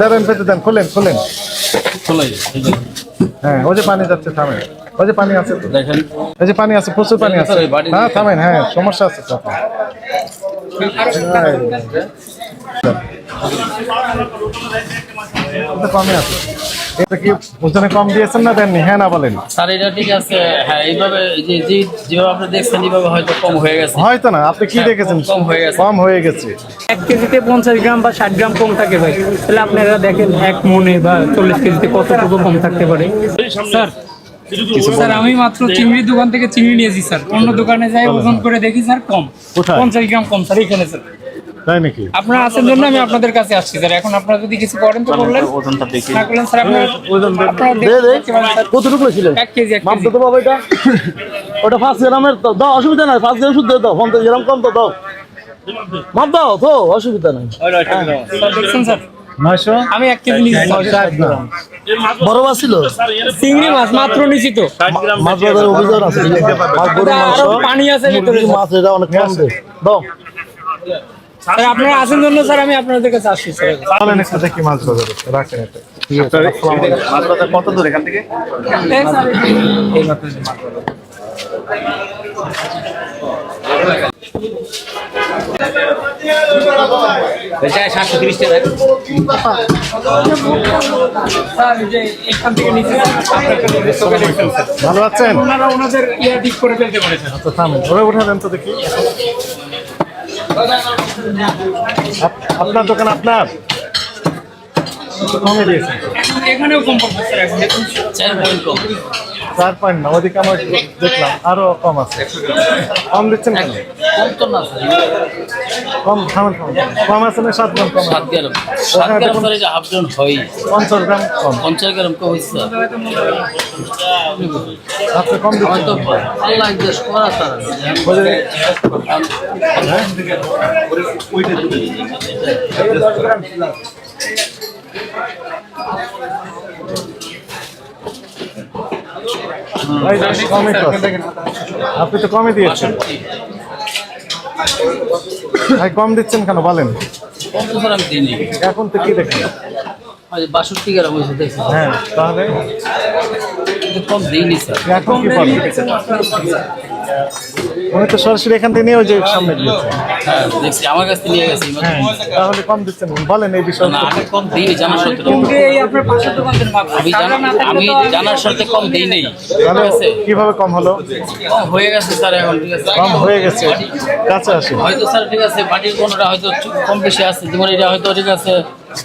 দেন পেতে দেন খোলেন খোলেন। হ্যাঁ ওই যে পানি যাচ্ছে থামেন। ওই যে পানি আছে তো। দেখেন। এই যে পানি আছে প্রচুর পানি আছে। হ্যাঁ থামেন হ্যাঁ সমস্যা আছে তো। এটা কমে আছে। এটা কি ওজনে কম দিয়েছেন না দেননি? হ্যাঁ না বলেন স্যার এটা ঠিক আছে। হ্যাঁ এইভাবে যে যে যেভাবে আপনি দেখছেন এইভাবে হয়তো কম হয়ে গেছে। হয়তো না। আপনি কি হ্যাঁ, দেখেছেন? কম হয়ে গেছে। কম হয়ে গেছে। এক কেজিতে পঞ্চাশ গ্রাম বা ষাট গ্রাম কম থাকে ভাই। তাহলে আপনারা দেখেন এক মনে বা চল্লিশ কেজিতে কতটুকু কম থাকতে পারে। স্যার স্যার আমি মাত্র চিংড়ির দোকান থেকে চিংড়ি নিয়েছি স্যার। অন্য দোকানে যাই ওজন করে দেখি স্যার কম? পঞ্চাশ গ্রাম কম স্যার এখানে স্যার। তাই নাকি? আপনারা আছেন জন্য আমি আপনাদের কাছে আসছি স্যার। এখন আপনারা যদি কিছু করেন তো বললেন। না করলেন স্যার আপনারা দেখতে পারেন, কতটুকু ছিল? এক কেজি এক মাপ কেজি। দিতে বাবা এটা। ওটা পাঁচ গ্রামের তো দাও অসুবিধা নাই পাঁচ গ্রাম শুদ্ধ দাও পঞ্চাশ গ্রাম কম তো দাও। মাপ দাও তো অসুবিধা নাই। স্যার দেখছেন স্যার? আমি এক কেজি বড় মাছ ছিল? চিংড়ি মাছ মাত্র তো। মাছ অভিযোগ আছে। আরও পানি আছে ভিতরে মাছ এটা অনেক কম দাও। স্যার আপনারা আছেন জন্য স্যার আমি আপনাদের কাছে আসছি স্যার। বলেন একটু দেখি মাছ বাজারে রাখেন এটা। মাছ বাজার কত দূর এখান থেকে? এই সাতশো তিরিশ টাকা। ভালো আছেন? ওনারা ওনাদের ইয়ে ঠিক করে ফেলতে পারে স্যার আচ্ছা থামেন। ওরে উঠা দেন তো দেখি। আপনার দোকান আপনার? কমে দিয়েছে। এখানেও কম পড়ছে এখন দেখুন। চার পয়েন্ট কম। চার পয়েন্ট না ওদিকে আমার দেখলাম আরও কম আছে। কম দিচ্ছেন কেন? কম তো না কম থামেন থামেন। কম আছে না সাত গ্রাম কম সাত গ্রাম। সাত গ্রাম স্যার এটা হাফ জন হয়। পঞ্চাশ গ্রাম কম। পঞ্চাশ গ্রাম কম হয়েছে আপনি কম দিচ্ছেন তো আল্লাহ দেশ করা স্যার। এই যে কমই তো আপনি তো কমই দিয়েছেন। ভাই কম দিচ্ছেন কেন বলেন। এখন তো কি দেখেন? বাষট্টি গ্রাম হয়েছে দেখছি হ্যাঁ তাহলে? কম দিইনি স্যার। এখন কি বলেন উনি তো সরাসরি এখান থেকে নিয়ে ওই যে সামনে গিয়েছে হ্যাঁ দেখছি আমার কাছ থেকে নিয়ে গেছি। হ্যাঁ তাহলে কম দিচ্ছেন বলেন এই বিষয়ে। না আমি কম দিই জানার মাপ আমি জানা আমি জানার সত্ত্বে কম দিই নেই তাহলে আছে? কীভাবে কম হলো? কম হয়ে গেছে স্যার এখন ঠিক আছে? কম হয়ে গেছে। কাছে আসে। হয়তো স্যার ঠিক আছে বাটির কোনটা হয়তো কম বেশি আছে যেমন এটা হয়তো ঠিক আছে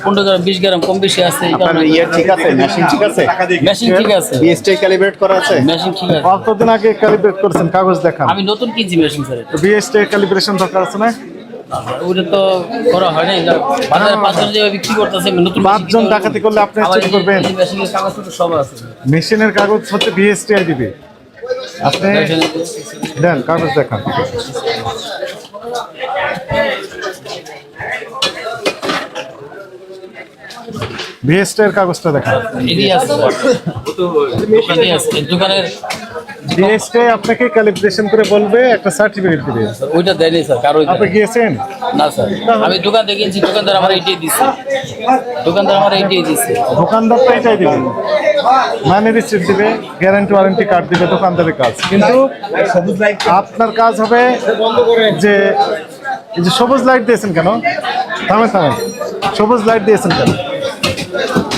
পনেরো গ্রাম বিশ গ্রাম কম বেশি আছে ইয়ে ঠিক আছে মেশিন ঠিক আছে? মেশিন ঠিক আছে। বিএসটি ক্যালিব্রেট করা আছে? মেশিন ঠিক আছে। কতদিন আগে ক্যালিব্রেট করেছেন? কাগজ দেখান। আমি নতুন কিনছি মেশিন স্যার। বিএসটি ক্যালিব্রেশন দরকার আছে না? ওটা তো করা হয় না বাজারে পাঁচজন যে বিক্রি করতেছে নতুন পাঁচজন ডাকাতি করলে আপনি করবেন। মেশিনের কাগজ সব আছে। মেশিনের কাগজ হচ্ছে বিএসটিআই দিবে। আপনি দেন কাগজ দেখান। বিএসটি এর কাগজটা দোকানের বিএসটি আপনাকে ক্যালিব্রেশন করে বলবে একটা সার্টিফিকেট দিবে। ওইটা দেয়নি স্যার কারও আপনি গিয়েছেন? না স্যার। আমি দোকান থেকে দোকানদার আমার এইটাই দিচ্ছে দোকানদার আমার এইটাই দিচ্ছে দোকানদার তো এটাই দিবে। মানি রিসিপ্ট দিবে গ্যারান্টি ওয়ারেন্টি কার্ড দিবে দোকানদারের কাজ। কিন্তু আপনার কাজ হবে যে এই যে সবুজ লাইট দিয়েছেন কেন? থামে থামেন। সবুজ লাইট দিয়েছেন কেন?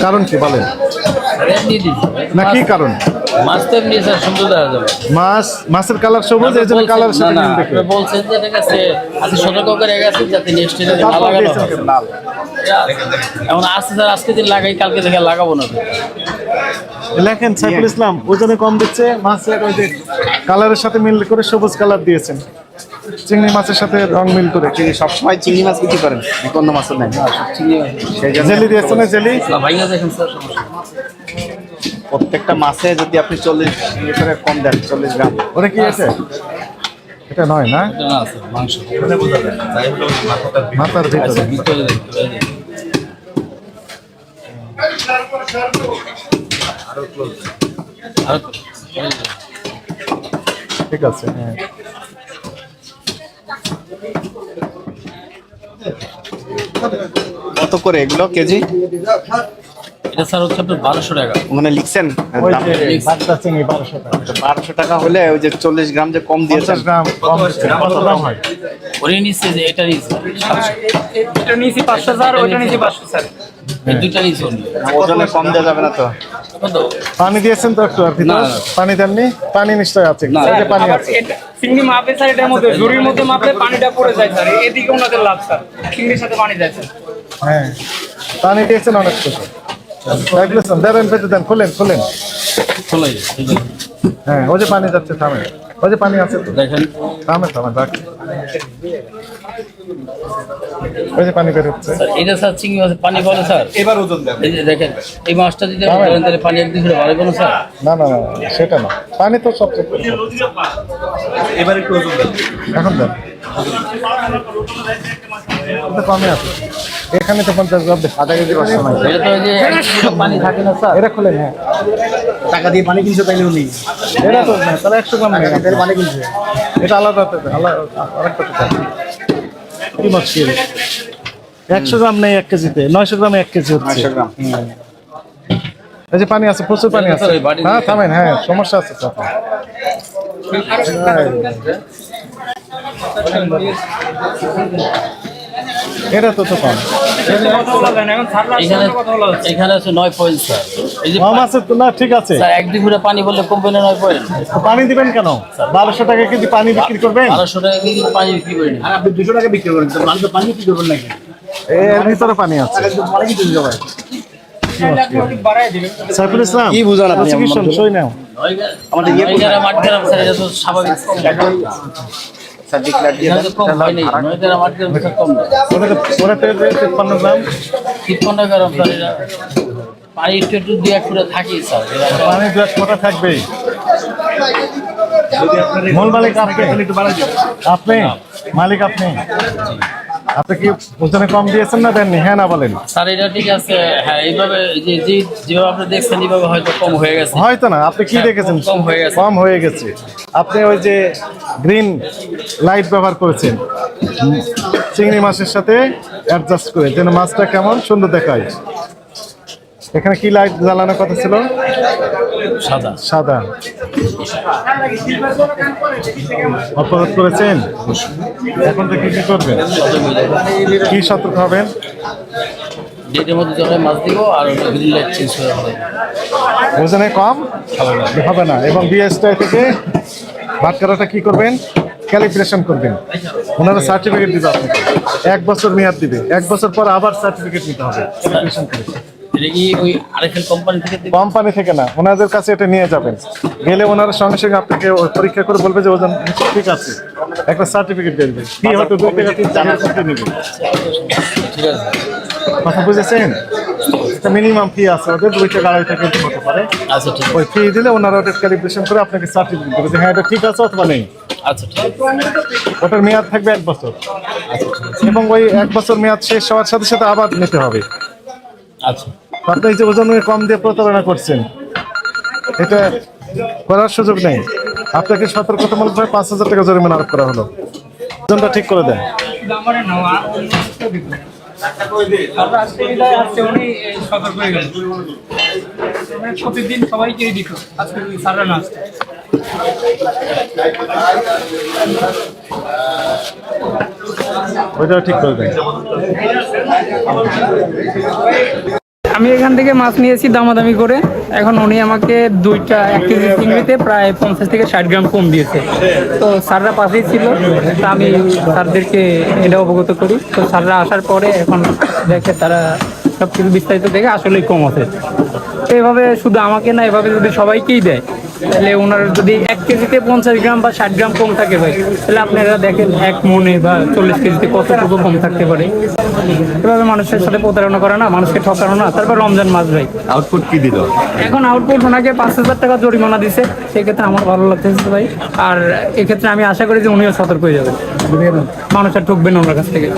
কারণ কি বলেন। না কি কারণ? মাছ তো এমনি স্যার সুন্দর দেখা যাবে। মাছ মাছের কালার সবুজ এই জন্য কালারের সাথে মিল দেখে। বলছেন যে ঠিক আছে আজকে সতর্ক করে গেছে যাতে নেক্সট ডে না লাগানো দিয়েছেন। কেন? লাল। এমন আসছে স্যার আজকে দিন লাগাই কালকে থেকে লাগাবো না। লেখেন সাইফুল ইসলাম ওজনে কম দিচ্ছে মাছের ওই কালারের সাথে মিল করে সবুজ কালার দিয়েছেন। চিংড়ি মাছের সাথে রং মিল করে। চিংড়ি সবসময় চিংড়ি মাছ বিক্রি করেন নাকি অন্য মাছের নেন। চিংড়ি মাছ। জেলি দিয়েছেন না জেলি? ভাইয়া দেখেন স্যার প্রত্যেকটা মাছে যদি আপনি চল্লিশ করে কম দেন চল্লিশ গ্রাম। ওটা কি আছে? এটা নয় না? না স্যার মাংস। মাথার ভিতরে। আর ঠিক আছে হ্যাঁ। কত করে এগুলো কেজি? এটা স্যার হচ্ছে আপনার বারোশো টাকা। মানে লিখছেন? বারোশো টাকা। হলে ওই যে চল্লিশ গ্রাম যে কম দিয়েছেন। কম দিচ্ছে। কত দাম হয়? ওরে নিচ্ছে যে এটা নিচ্ছে। এটা নিয়েছি পাঁচশো স্যার ওইটা নিয়েছি পাঁচশো স্যার। এই দুইটা ওজনে কম দেওয়া যাবে না তো? পানি দিয়েছেন তো একটু আর। পানি দেননি? পানি নিশ্চয় আছে। না, এই যে পানি আছে। চিংড়ি মাপে স্যার এটার মধ্যে ঝুড়ির মধ্যে মাপলে পানিটা পড়ে যায় স্যার এদিকে ওনাদের লাভ স্যার চিংড়ির সাথে পানি যায় স্যার। হ্যাঁ পানি দিয়েছেন অনেক কিছু। দেখলেছেন দেন পেতে দেন খুলেন খুলেন। হ্যাঁ ওই যে পানি যাচ্ছে থামে। ওই যে পানি আছে তো। দেখেন। থামে থামে রাখ। ওই যে পানি বেরোচ্ছে স্যার এটা স্যার চিংড়ি মাছের পানি বলে স্যার? এবার ওজন দেন। এই যে দেখেন এই মাছটা যদি আপনি ধরেন তাহলে পানি একদিন ধরে ভালো কোনো স্যার? না না না না, সেটা না। পানি তো সবচেয়ে এবার একটু ওজন দেন। এখন দেন। এটা কমে আছে। এখানে তো পঞ্চাশ গ্রাম আধা কেজি পাঁচশো নাই পানি থাকে না স্যার। এটা খুলেন হ্যাঁ টাকা দিয়ে পানি কিনছো তাইলে উনি? এটা তো না তাহলে একশো গ্রাম পানি কিনছে। এটা আলাদা আলাদা আরেকটা। কি মুশকিল একশো গ্রাম নেই এক কেজিতে নয়শো গ্রামে এক কেজি হচ্ছে। এই যে পানি আছে প্রচুর পানি আছে। হ্যাঁ থামেন হ্যাঁ সমস্যা আছে তো। এটা তো তো কম। কথা বলা যায় না এখন এখানে আছে নয় পয়েন্ট স্যার এই আছে না ঠিক আছে। স্যার এক দুপুরে পানি বললে কমবে না নয় পয়েন্ট পানি দিবেন কেন? বারোশো টাকা কেজি পানি বিক্রি করবেন? বারোশো টাকা কেজি পানি বিক্রি করি না। আপনি দুশো টাকা বিক্রি করেন পানি পানি কি করবেন নাকি? এর ভিতরে পানি আছে। পানি কি দিতে হবে বাড়াই দিবেন সাইফুল ইসলাম কি বুঝান আপনি সই নাও। আমাদের ইয়ে স্যার এটা তো স্বাভাবিক তিপ্পান্ন গ্রাম। তিপ্পান্ন গ্রাম স্যার এটা। পানি একটু একটু দুই এক করে থাকি স্যার। পানি দু এক ফোঁটা থাকবেই। মূল মালিক আপনি। আপনি? মালিক আপনি? আপনি কি ওজনে কম দিয়েছেন না দেননি? হ্যাঁ না বলেন। স্যার এটা ঠিক আছে। হ্যাঁ এইভাবে যে যে যেভাবে আপনি দেখছেন এইভাবে হয়তো কম হয়ে গেছে। হয়তো না আপনি কি হ্যাঁ, দেখেছেন? কম হয়ে গেছে। কম হয়ে গেছে। আপনি ওই যে গ্রিন লাইট ব্যবহার করেছেন। চিংড়ি মাছের সাথে অ্যাডজাস্ট করে যেন মাছটা কেমন সুন্দর দেখায়। এখানে কি লাইট জ্বালানোর কথা ছিল? সাদা। সাদা। অপরাধ করেছেন? এখন থেকে কি করবেন। কি সতর্ক হবেন? ডেটের মধ্যে যখন মাছ দিব আর গ্রিন লাইট চেঞ্জ করে হবে। ওজনে কম? হবে না। এবং বিএসটাই থেকে ভাটকারাটা কি করবেন? ক্যালিব্রেশন করবেন। ওনারা সার্টিফিকেট দিবে আপনাকে। এক বছর মেয়াদ দিবে। এক বছর পর আবার সার্টিফিকেট নিতে হবে। ক্যালিব্রেশন করে। কোম্পানি থেকে না ওনাদের কাছে এটা নিয়ে যাবেন। গেলে ওনারা সঙ্গে সঙ্গে আপনাকে পরীক্ষা করে বলবে যে ওজন ঠিক আছে। একটা সার্টিফিকেট দেবে কি হয়তো দুই টাকা তিন টাকা করতে নেবে ঠিক আছে। কথা বুঝেছেন? একটা মিনিমাম ফি আছে ওদের দুই টাকা আড়াই টাকা হতে পারে। আচ্ছা ঠিক ওই ফি দিলে ওনারা ওটা ক্যালিব্রেশন করে আপনাকে সার্টিফিকেট দেবে যে হ্যাঁ এটা ঠিক আছে অথবা নেই। আচ্ছা ওটার মেয়াদ থাকবে এক বছর। এবং ওই এক বছর মেয়াদ শেষ হওয়ার সাথে সাথে আবার নিতে হবে। আচ্ছা। আপনি যে ওজন কম দিয়ে প্রতারণা করছেন। এটা করার সুযোগ নেই। আপনাকে সতর্কতামূলকভাবে পাঁচ হাজার টাকা জরিমানা আরোপ করা হলো। ওজনটা ঠিক করে দেন। মানে প্রতিদিন সবাইকেই দিত। আজকে স্যাররা না ওইটাও ঠিক করে দেন। আমি এখান থেকে মাছ নিয়েছি দামাদামি করে। এখন উনি আমাকে দুইটা এক কেজি চিংড়িতে প্রায় পঞ্চাশ থেকে ষাট গ্রাম কম দিয়েছে। তো স্যাররা পাশেই ছিল, তা আমি স্যারদেরকে এটা অবগত করি। তো স্যাররা আসার পরে এখন দেখে তারা সব কিছু বিস্তারিত দেখে আসলেই কম আছে। তো এভাবে শুধু আমাকে না, এভাবে যদি সবাইকেই দেয় তাহলে ওনার যদি এক কেজিতে পঞ্চাশ গ্রাম বা ষাট গ্রাম কম থাকে ভাই তাহলে আপনারা দেখেন এক মনে বা চল্লিশ কেজিতে কতটুকু কম থাকতে পারে। এভাবে মানুষের সাথে প্রতারণা করে না মানুষকে ঠকানো না তারপর রমজান মাস ভাই। আউটপুট কি দিল? এখন আউটপুট ওনাকে পাঁচ হাজার টাকা জরিমানা দিছে সেক্ষেত্রে আমার ভালো লাগতেছে ভাই। আর এক্ষেত্রে আমি আশা করি যে উনিও সতর্ক হয়ে যাবেন। মানুষ আর ঠকবেন ওনার কাছ থেকে।